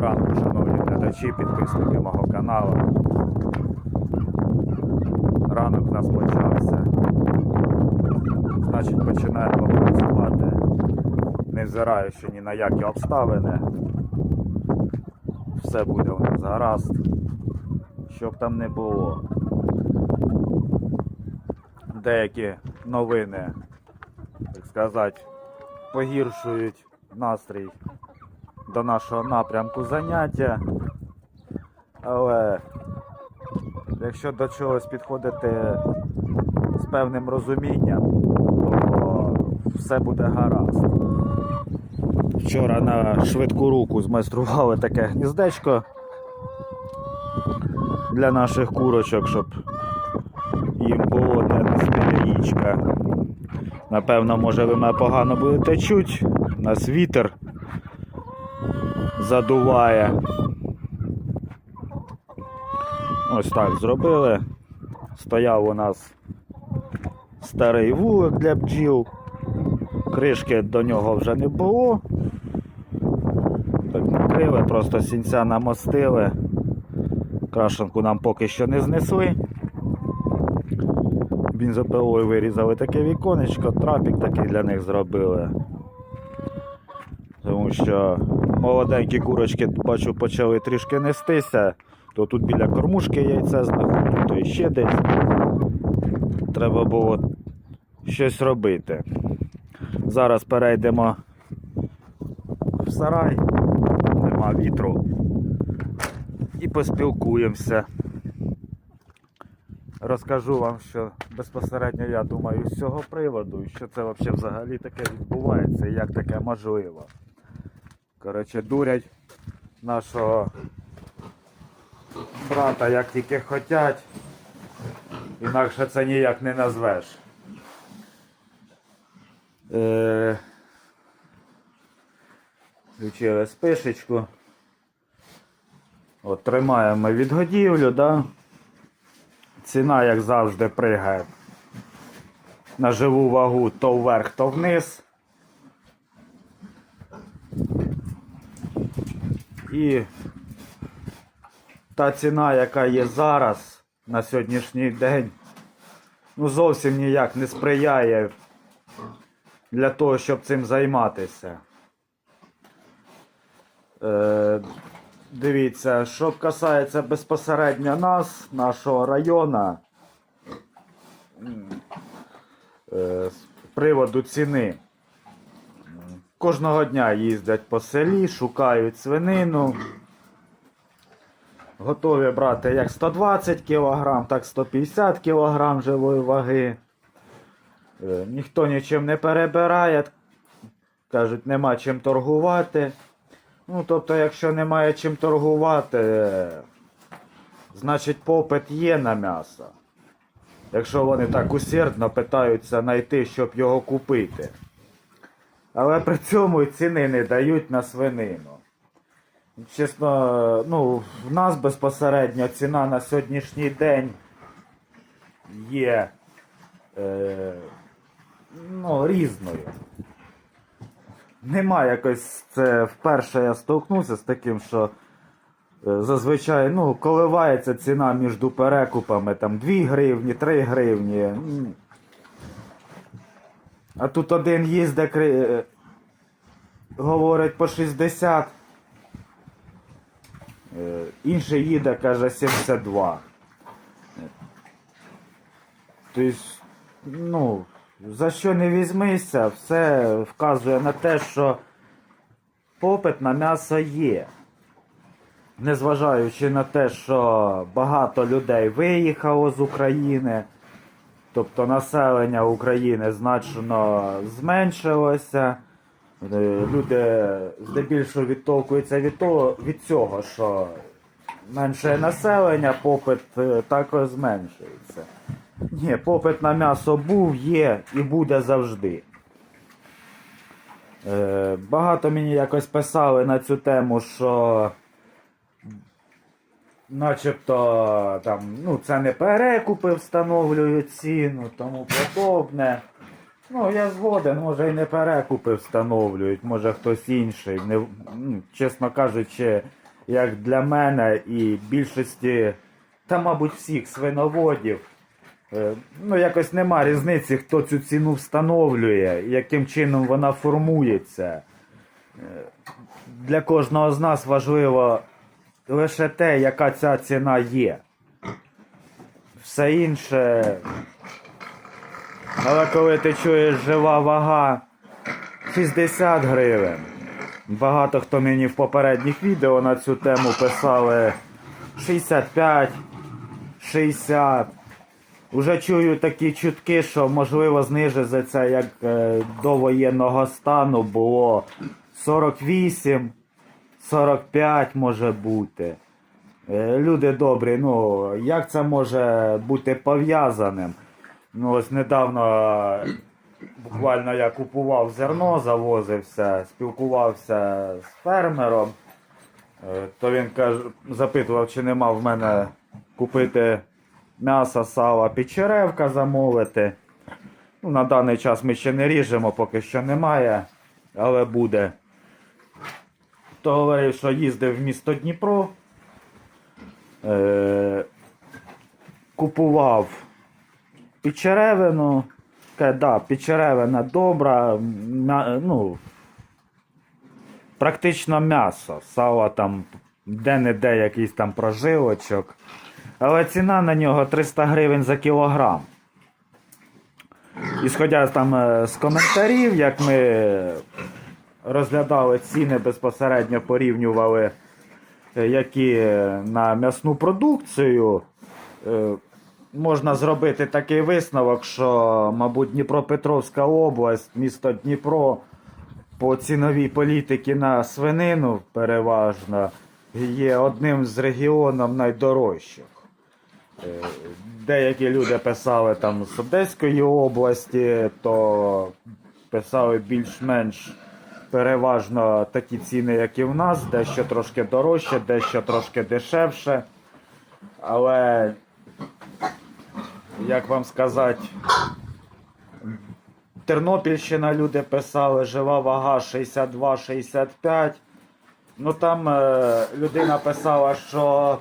Доброго ранку, шановні глядачі, підписники мого каналу. Ранок у нас почався. Значить, починаємо працювати, невзираючи ні на які обставини. Все буде у нас гаразд. Щоб там не було. Деякі новини, так сказати, погіршують настрій до нашого напрямку заняття. Але якщо до чогось підходити з певним розумінням, то все буде гаразд. Вчора на швидку руку змайстрували таке гніздечко для наших курочок, щоб їм було де нести. Напевно, може ви мене погано будете чути. У нас вітер задуває. Ось так зробили. Стояв у нас старий вулик для бджіл. Кришки до нього вже не було. Так накрили, просто сінця намостили. Крашенку нам поки що не знесли. Бензопилою вирізали таке віконечко, трапік такий для них зробили. Тому що молоденькі курочки, бачу, почали трішки нестися, то тут біля кормушки яйце знаходять, то ще десь. Треба було щось робити. Зараз перейдемо в сарай, нема вітру. І поспілкуємося. Розкажу вам, що безпосередньо я думаю з цього приводу, що це взагалі таке відбувається і як таке можливо. Коротше, дурять нашого брата як тільки хотять. Інакше це ніяк не назвеш. Е... Включили спишечку. От тримаємо відгодівлю, да? Ціна, як завжди, пригає на живу вагу то вверх, то вниз. І та ціна, яка є зараз на сьогоднішній день, ну зовсім ніяк не сприяє для того, щоб цим займатися. Е, дивіться, що касається безпосередньо нас, нашого району, е, з приводу ціни. Кожного дня їздять по селі, шукають свинину. Готові брати як 120 кг, так 150 кг живої ваги. Е, Ніхто нічим не перебирає. Кажуть, нема чим торгувати. Ну, тобто, якщо немає чим торгувати, е, значить попит є на м'ясо. Якщо вони так усердно питаються знайти, щоб його купити. Але при цьому ціни не дають на свинину. Чесно, ну, в нас безпосередньо ціна на сьогоднішній день є е, ну, різною. Нема якось це вперше я столкнувся з таким, що е, зазвичай ну, коливається ціна між перекупами там 2 гривні, 3 гривні. А тут один їздить, кри- е, говорить по 60, е, інший їде, каже 72. Тобто, ну, за що не візьмися, все вказує на те, що попит на м'ясо є. Незважаючи на те, що багато людей виїхало з України, тобто населення України значно зменшилося. Е, Люди здебільшого відтолкуються від, того, від цього, що менше населення, попит е, також зменшується. Ні, попит на м'ясо був, є і буде завжди. Е, багато мені якось писали на цю тему, що начебто там, ну, це не перекупи встановлюють ціну, тому подобне. Ну, я згоден, може і не перекупи встановлюють, може хтось інший. Не, ну, чесно кажучи, як для мене і більшості, та, мабуть, всіх свиноводів. Е, Ну, якось нема різниці, хто цю ціну встановлює, яким чином вона формується. Е, Для кожного з нас важливо лише те, яка ця ціна є. Все інше. Але коли ти чуєш жива вага 60 гривень. Багато хто мені в попередніх відео на цю тему писали 65, 60. Уже чую такі чутки, що можливо знижиться, як е, до воєнного стану було 48, 45 може бути. Е, Люди добрі, ну як це може бути пов'язаним? Ну, ось недавно буквально я купував зерно, завозився, спілкувався з фермером. Е, То він каже, запитував, чи нема в мене купити м'яса, сала, печеревка замовити. Ну, на даний час ми ще не ріжемо, поки що немає, але буде. То говорив, що їздив в місто Дніпро. Е, купував Печеревину. Каже, да, Печеревина добра, ну, практично м'ясо. Сало там де-не-де якийсь там прожилочок. Але ціна на нього 300 гривень за кілограм. Ісходя там е, з коментарів, як ми розглядали ціни, безпосередньо порівнювали, е, які на м'ясну продукцію, е, можна зробити такий висновок, що, мабуть, Дніпропетровська область, місто Дніпро по ціновій політиці на свинину переважно є одним з регіонів найдорожчих. Е, Деякі люди писали там з Одеської області, то писали більш-менш переважно такі ціни, як і в нас, дещо трошки дорожче, дещо трошки дешевше. Але, як вам сказати, Тернопільщина люди писали, жива вага 62-65. Ну там е, людина писала, що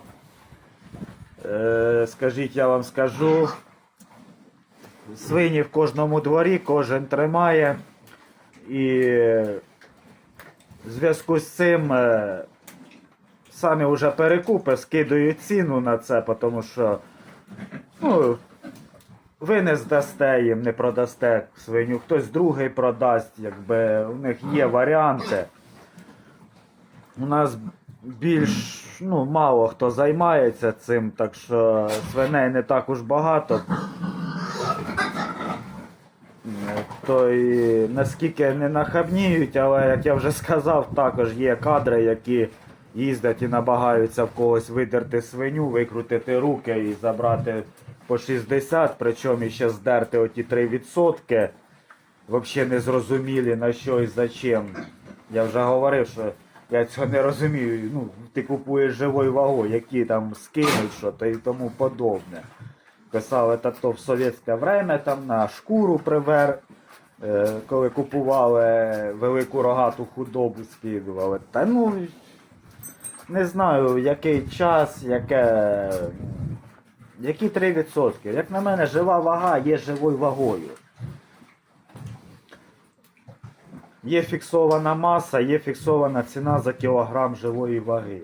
Е, скажіть, я вам скажу. Свині в кожному дворі, кожен тримає. І в зв'язку з цим е, самі вже перекупи скидують ціну на це, тому що ну, ви не здасте їм, не продасте свиню, хтось другий продасть, якби у них є варіанти. У нас більш ну, мало хто займається цим, так що свиней не так уж багато. То і наскільки не нахабніють, але як я вже сказав, також є кадри, які їздять і намагаються в когось видерти свиню, викрутити руки і забрати по 60, причому ще здерти оті 3%. Взагалі не зрозумілі на що і за чим. Я вже говорив, що я цього не розумію. Ну, ти купуєш живою вагою, які там скинуть що то і тому подобне. Писали та то в совєтське время там на шкуру привер, коли купували велику рогату худобу, скидували. Та ну не знаю, який час, яке. Які 3%? Як на мене, жива вага є живою вагою. Є фіксована маса, є фіксована ціна за кілограм живої ваги.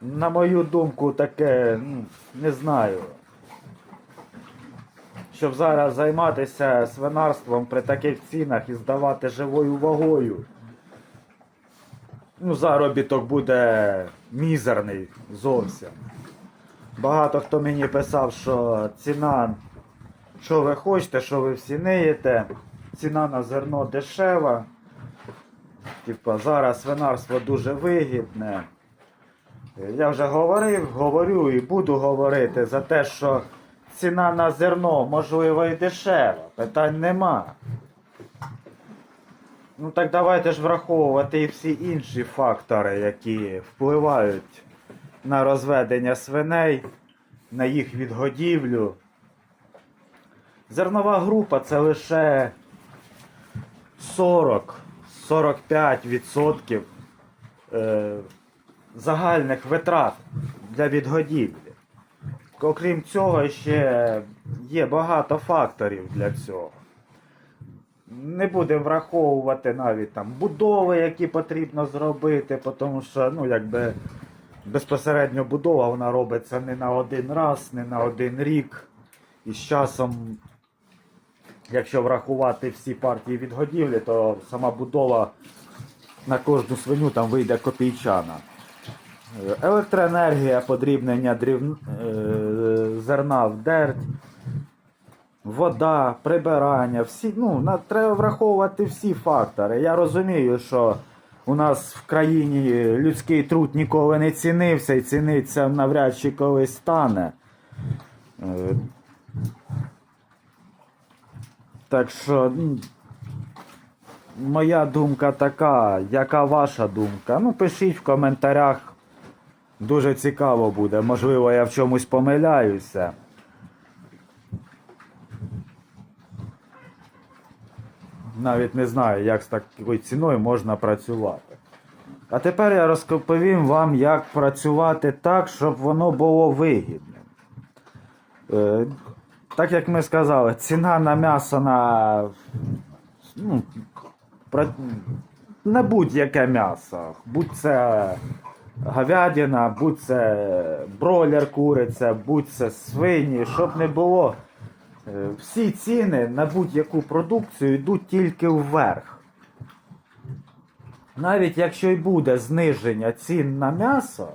На мою думку, таке, ну, не знаю. Щоб зараз займатися свинарством при таких цінах і здавати живою вагою. Ну, заробіток буде мізерний зовсім. Багато хто мені писав, що ціна, що ви хочете, що ви всі неєте, ціна на зерно дешева. Типа зараз свинарство дуже вигідне. Я вже говорив, говорю і буду говорити за те, що ціна на зерно можливо і дешева. Питань нема. Ну так давайте ж враховувати і всі інші фактори, які впливають на розведення свиней, на їх відгодівлю. Зернова група це лише 40-45% е, загальних витрат для відгодівлі. Окрім цього, ще є багато факторів для цього. Не будемо враховувати навіть там будови, які потрібно зробити, тому що ну, якби, безпосередньо будова вона робиться не на один раз, не на один рік. І з часом, якщо врахувати всі партії відгодівлі, то сама будова на кожну свиню там вийде копійчана. Електроенергія, подрібнення дрів... е, зерна в дерть, вода, прибирання, всі, ну, треба враховувати всі фактори. Я розумію, що у нас в країні людський труд ніколи не цінився і ціниться навряд чи колись стане. Е, Так що, моя думка така, яка ваша думка? Ну, пишіть в коментарях. Дуже цікаво буде. Можливо, я в чомусь помиляюся. Навіть не знаю, як з такою ціною можна працювати. А тепер я розповім вам, як працювати так, щоб воно було вигідним. Е, так як ми сказали, ціна на м'ясо на ну, на будь-яке м'ясо. Будь це говядина, будь це бройлер куриця, будь це свині, щоб не було. е, Всі ціни на будь-яку продукцію йдуть тільки вверх. Навіть якщо й буде зниження цін на м'ясо,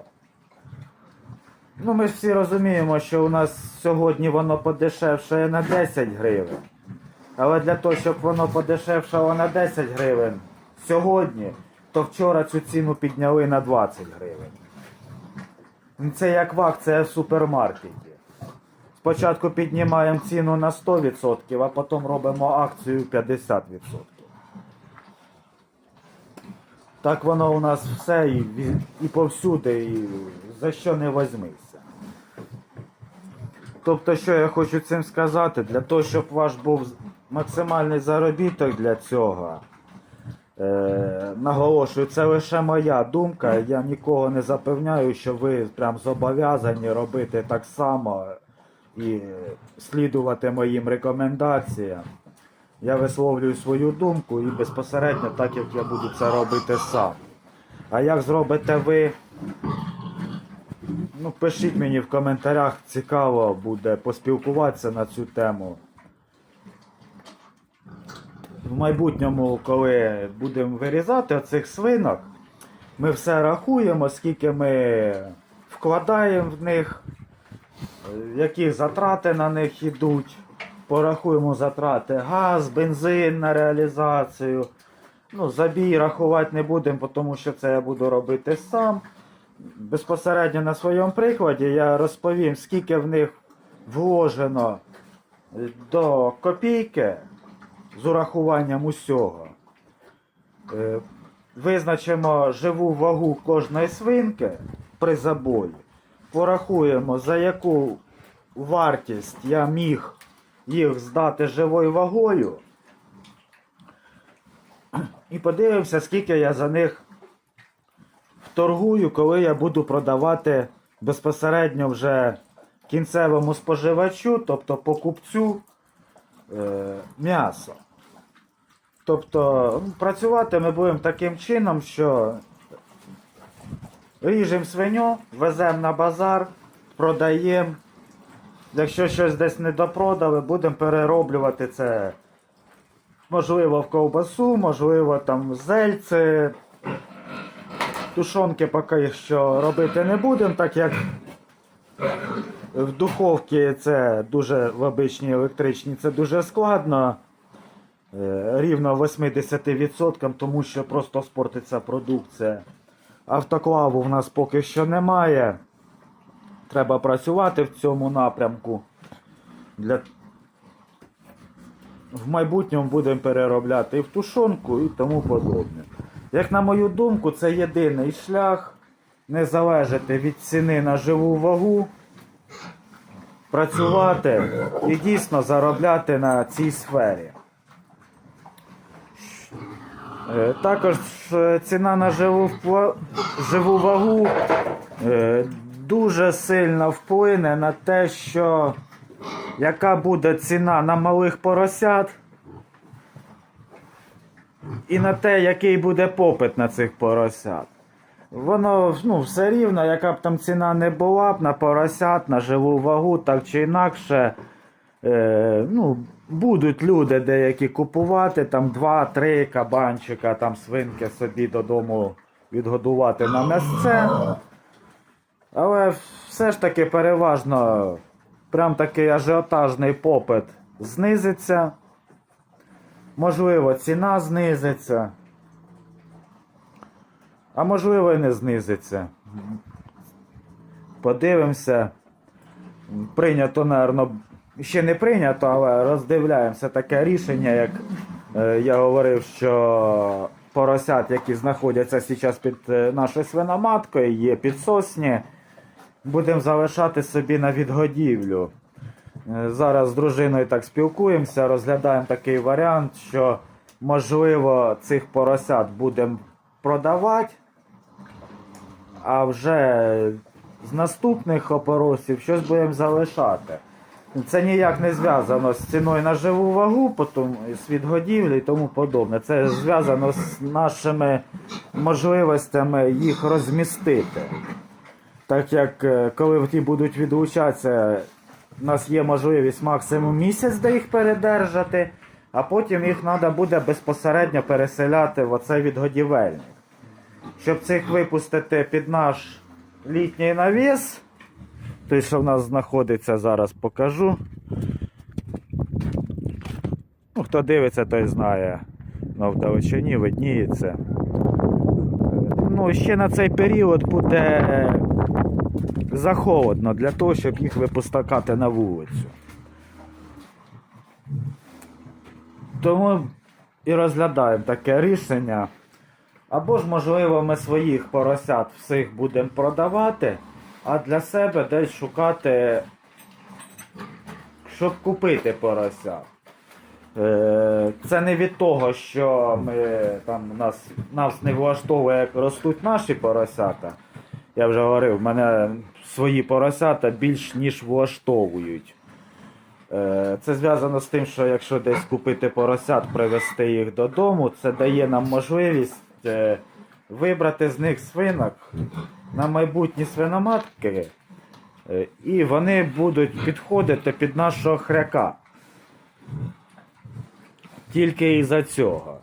ну ми ж всі розуміємо, що у нас сьогодні воно подешевшає на 10 гривень. Але для того, щоб воно подешевшало на 10 гривень сьогодні, то вчора цю ціну підняли на 20 гривень. Ну, Це як в акція в супермаркеті. Спочатку піднімаємо ціну на 100%, а потім робимо акцію 50%. Так воно у нас все і, і повсюди, і за що не возьмися. Тобто, що я хочу цим сказати, для того, щоб ваш був максимальний заробіток для цього. Е, наголошую, це лише моя думка. Я нікого не запевняю, що ви прям зобов'язані робити так само і слідувати моїм рекомендаціям. Я висловлюю свою думку і безпосередньо так, як я буду це робити сам. А як зробите ви? Ну, пишіть мені в коментарях, цікаво буде поспілкуватися на цю тему. В майбутньому, коли будемо вирізати оцих свинок, ми все рахуємо, скільки ми вкладаємо в них, які затрати на них йдуть. Порахуємо затрати газ, бензин на реалізацію. Ну, забій рахувати не будемо, тому що це я буду робити сам. Безпосередньо на своєму прикладі я розповім, скільки в них вложено до копійки з урахуванням усього. Е, Визначимо живу вагу кожної свинки при забої. Порахуємо, за яку вартість я міг їх здати живою вагою. І подивимося, скільки я за них вторгую, коли я буду продавати безпосередньо вже кінцевому споживачу, тобто покупцю е, м'ясо. Тобто ну, працювати ми будемо таким чином, що ріжемо свиню, веземо на базар, продаємо. Якщо щось десь не допродали, будемо перероблювати це. Можливо, в ковбасу, можливо, там зельце. Тушонки поки що робити не будемо, так як в духовці це дуже в обичній електричній це дуже складно. Е, Рівно 80%, тому що просто спортиться продукція. Автоклаву в нас поки що немає. Треба працювати в цьому напрямку. Для... В майбутньому будемо переробляти і в тушонку, і тому подобне. Як на мою думку, це єдиний шлях не залежати від ціни на живу вагу, працювати і дійсно заробляти на цій сфері. Е, Також е, ціна на живу, живу вагу е, дуже сильно вплине на те, що яка буде ціна на малих поросят, і на те, який буде попит на цих поросят. Воно ну, все рівно, яка б там ціна не була б на поросят, на живу вагу, так чи інакше. Е, ну, будуть люди деякі купувати там 2-3 кабанчика, там свинки собі додому відгодувати на місце. Але все ж таки переважно прям такий ажіотажний попит знизиться. Можливо, ціна знизиться. А можливо і не знизиться. Подивимося. Прийнято, напевно, ще не прийнято, але роздивляємося таке рішення, як е, я говорив, що поросят, які знаходяться зараз під е, нашою свиноматкою, є підсосні, будемо залишати собі на відгодівлю. Е, Зараз з дружиною так спілкуємося, розглядаємо такий варіант, що можливо цих поросят будемо продавати, а вже з наступних опоросів щось будемо залишати. Це ніяк не зв'язано з ціною на живу вагу, потім з відгодівлі і тому подобне. Це зв'язано з нашими можливостями їх розмістити. Так як е, коли ті будуть відлучатися, у нас є можливість максимум місяць де їх передержати, а потім їх треба буде безпосередньо переселяти в оцей відгодівельник. Щоб цих випустити під наш літній навіс, той, що в нас знаходиться, зараз покажу. Ну, хто дивиться, той знає. На вдалечині видніється. Е, Ну, ще на цей період буде захолодно для того, щоб їх випускати на вулицю. Тому і розглядаємо таке рішення. Або ж, можливо, ми своїх поросят всіх будемо продавати, а для себе десь шукати, щоб купити поросят. Е, Це не від того, що ми, там, нас, нас не влаштовує, як ростуть наші поросята. Я вже говорив, мене свої поросята більш ніж влаштовують. Е, Це зв'язано з тим, що якщо десь купити поросят, привезти їх додому, це дає нам можливість е, вибрати з них свинок на майбутні свиноматки, е, і вони будуть підходити під нашого хряка. Тільки із-за цього.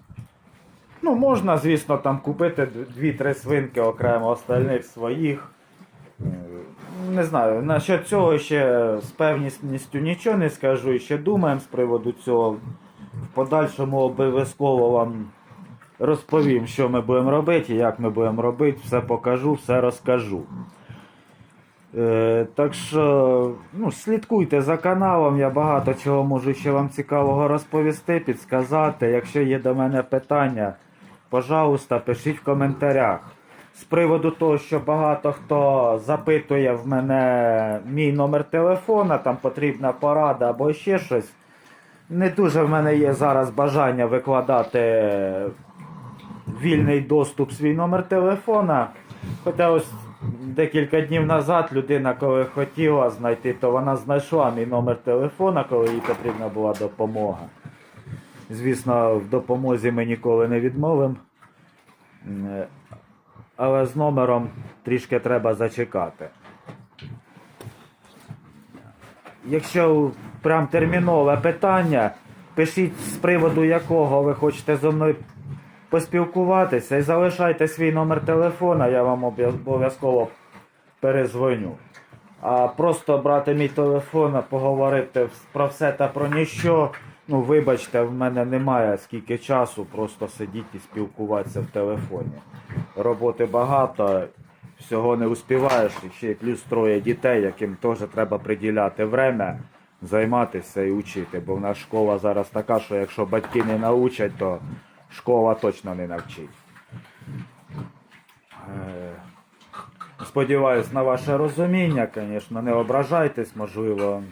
Ну, можна, звісно, там купити 2-3 свинки окремо остальних своїх. Е, Не знаю, насчет цього ще з певністю нічого не скажу, і ще думаємо з приводу цього. В подальшому обов'язково вам розповім, що ми будемо робити, як ми будемо робити, все покажу, все розкажу. Е, так що ну, слідкуйте за каналом, я багато чого можу ще вам цікавого розповісти, підсказати. Якщо є до мене питання, пожалуйста, пишіть в коментарях. З приводу того, що багато хто запитує в мене мій номер телефона, там потрібна порада або ще щось. Не дуже в мене є зараз бажання викладати вільний доступ свій номер телефона. Хоча ось декілька днів назад людина, коли хотіла знайти, то вона знайшла мій номер телефона, коли їй потрібна була допомога. Звісно, в допомозі ми ніколи не відмовимо. Е, Але з номером трішки треба зачекати. Якщо прям термінове питання, пишіть з приводу якого ви хочете зі мною поспілкуватися і залишайте свій номер телефона, я вам обов'язково перезвоню. А просто брати мій телефон, поговорити про все та про ніщо. Ну, вибачте, в мене немає скільки часу просто сидіти і спілкуватися в телефоні. Роботи багато, всього не успіваєш, і ще плюс троє дітей, яким теж треба приділяти время, займатися і учити. Бо в нас школа зараз така, що якщо батьки не научать, то школа точно не навчить. Е, Сподіваюсь на ваше розуміння, звісно, не ображайтесь, можливо.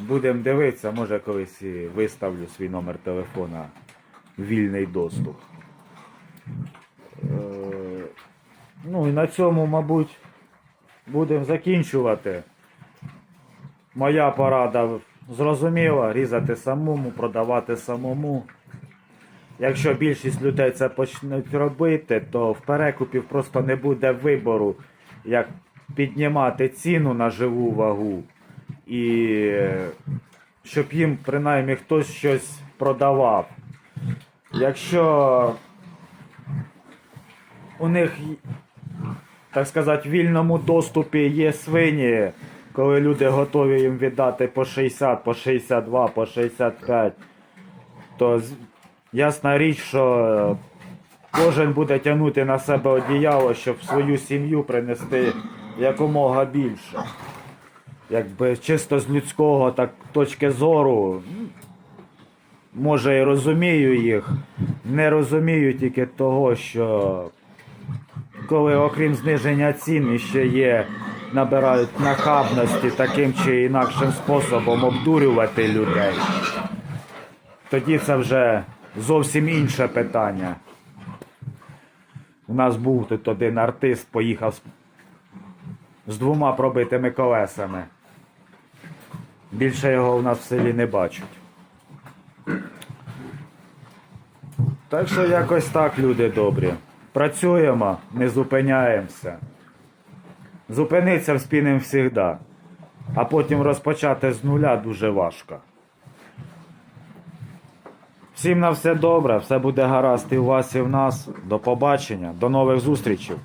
будемо дивитися, може колись і виставлю свій номер телефона в вільний доступ. Е, Ну і на цьому, мабуть, будемо закінчувати. Моя порада зрозуміла, різати самому, продавати самому. Якщо більшість людей це почнуть робити, то в перекупів просто не буде вибору, як піднімати ціну на живу вагу. І щоб їм принаймні хтось щось продавав. Якщо у них, так сказати, в вільному доступі є свині, коли люди готові їм віддати по 60, по 62, по 65, то ясна річ, що е, кожен буде тягнути на себе одіяло, щоб свою сім'ю принести якомога більше. Якби чисто з людського так, точки зору, може і розумію їх, не розумію тільки того, що коли окрім зниження цін ще є, набирають нахабності таким чи інакшим способом обдурювати людей, тоді це вже зовсім інше питання. У нас був тут один артист, поїхав з, двома пробитими колесами. Більше його у нас в селі не бачать. Так що якось так, люди добрі. Працюємо, не зупиняємося. Зупинитися вспінем завжди. А потім розпочати з нуля дуже важко. Всім на все добре, все буде гаразд і у вас, і в нас. До побачення, до нових зустрічей.